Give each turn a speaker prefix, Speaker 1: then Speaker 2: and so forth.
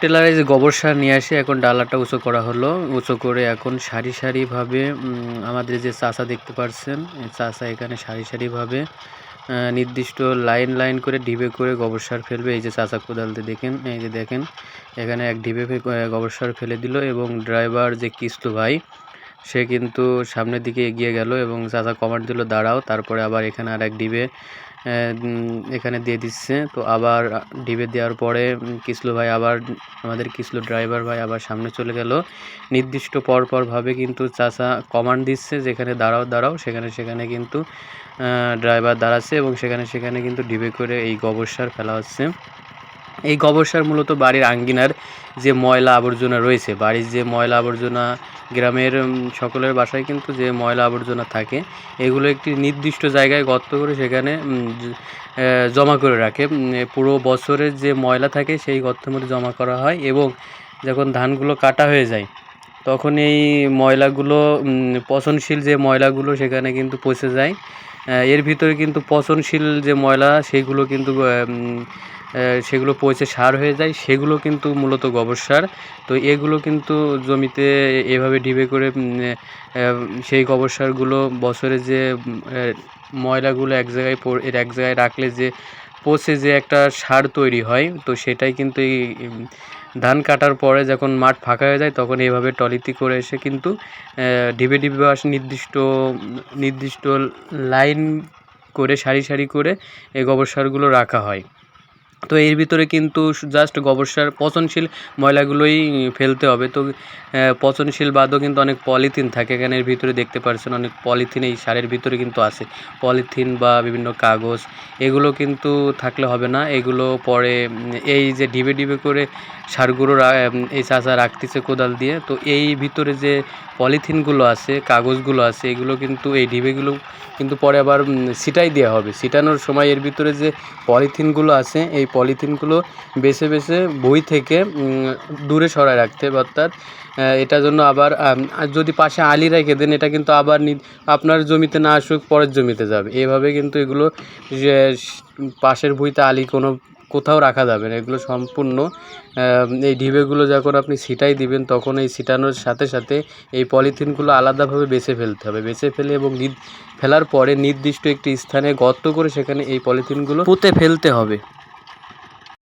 Speaker 1: টেলারে যে গোবর সার নিয়ে আসে এখন ডালাটা উঁচু করা হলো। উঁচু করে এখন সারি সারিভাবে আমাদের যে চাষা দেখতে পাচ্ছেন এই চাষা এখানে সারি সারিভাবে নির্দিষ্ট লাইন লাইন করে ঢিবে করে গোবর সার ফেলবে। এই যে চাষা কোদালতে দেখেন, এই যে দেখেন, এখানে এক ফে- গোবর সার ফেলে দিল এবং ড্রাইভার যে কিস্তু ভাই সে কিন্তু সামনের দিকে এগিয়ে গেল এবং চাচা কমান্ড দিল দাঁড়াও, তারপরে আবার এখানে আর এক ডিবে এখানে দিয়ে দিচ্ছে। তো আবার ডিবে দেওয়ার পরে কিসলু ভাই আবার, আমাদের কিসলু ড্রাইভার ভাই আবার সামনে চলে গেল। নির্দিষ্ট পর পর ভাবে কিন্তু চাচা কমান্ড দিচ্ছে, যেখানে দাঁড়াও দাঁড়াও, সেখানে সেখানে কিন্তু ড্রাইভার দাঁড়াচ্ছে এবং সেখানে সেখানে কিন্তু ডিবে করে এই গোবর সার ফেলা হচ্ছে। এই গোবর সার মূলত বাড়ির আঙ্গিনার যে ময়লা আবর্জনা রয়েছে, বাড়ির যে ময়লা আবর্জনা গ্রামের সকলের বাসায় কিন্তু যে ময়লা আবর্জনা থাকে, এগুলো একটি নির্দিষ্ট জায়গায় গর্ত করে সেখানে জমা করে রাখে। পুরো বছরের যে ময়লা থাকে সেই গর্তের মধ্যে জমা করা হয় এবং যখন ধানগুলো কাটা হয়ে যায়, তখন এই ময়লাগুলো পচনশীল যে ময়লাগুলো সেখানে কিন্তু পচে যায়। এর ভিতরে কিন্তু পচনশীল যে ময়লা, সেগুলো কিন্তু সেগুলো পচে সার হয়ে যায়, সেগুলো কিন্তু মূলত গোবর সার। তো এগুলো কিন্তু জমিতে এভাবে ডিবে করে সেই গোবর সারগুলো বছরে যে ময়লাগুলো এক জায়গায় এর এক জায়গায় রাখলে যে, পচে যে একটা সার তৈরি হয়, তো সেটাই কিন্তু এই ধান কাটার পরে যখন মাঠ ফাঁকা হয়ে যায়, তখন এইভাবে টলিতে করে এসে কিন্তু ডিবে ডিবে আসে নির্দিষ্ট নির্দিষ্ট লাইন করে, সারি সারি করে এই গোবর সারগুলো রাখা হয়। তো এর ভিতরে কিন্তু জাস্ট গোবর সার পচনশীল ময়লাগুলোই ফেলতে হবে। তো পচনশীল বাদও কিন্তু অনেক পলিথিন থাকে। এখানে এর ভিতরে দেখতে পারছেন অনেক পলিথিন এই সারের ভিতরে কিন্তু আছে। পলিথিন বা বিভিন্ন কাগজ, এগুলো কিন্তু থাকলে হবে না। এগুলো পরে এই যে ডিবে ডিবে করে সারগুলো এই চাচা রাখতেছে কোদাল দিয়ে। তো এই ভিতরে যে পলিথিনগুলো আছে, কাগজগুলো আছে, এগুলো কিন্তু এই ডিবেগুলো কিন্তু পরে আবার ছিটাই দেওয়া হবে। ছিটানোর সময় এর ভিতরে যে পলিথিনগুলো আছে, এই পলিথিনগুলো বেছে বেছে বই থেকে দূরে সরায় রাখতে অর্থাৎ এটার জন্য আবার যদি পাশে আলি রেখে দেন, এটা কিন্তু আবার আপনার জমিতে না আসুক, পরের জমিতে যাবে। এভাবে কিন্তু এগুলো পাশের বইতে আলি কোনো, কোথাও রাখা যাবে না। এগুলো সম্পূর্ণ এই ঢিবেগুলো যখন আপনি ছিটাই দিবেন, তখন এই ছিটানোর সাথে সাথে এই পলিথিনগুলো আলাদাভাবে বেছে ফেলতে হবে। বেছে ফেলে এবং ফেলার পরে নির্দিষ্ট একটি স্থানে গর্ত করে সেখানে এই পলিথিনগুলো পুঁতে ফেলতে হবে।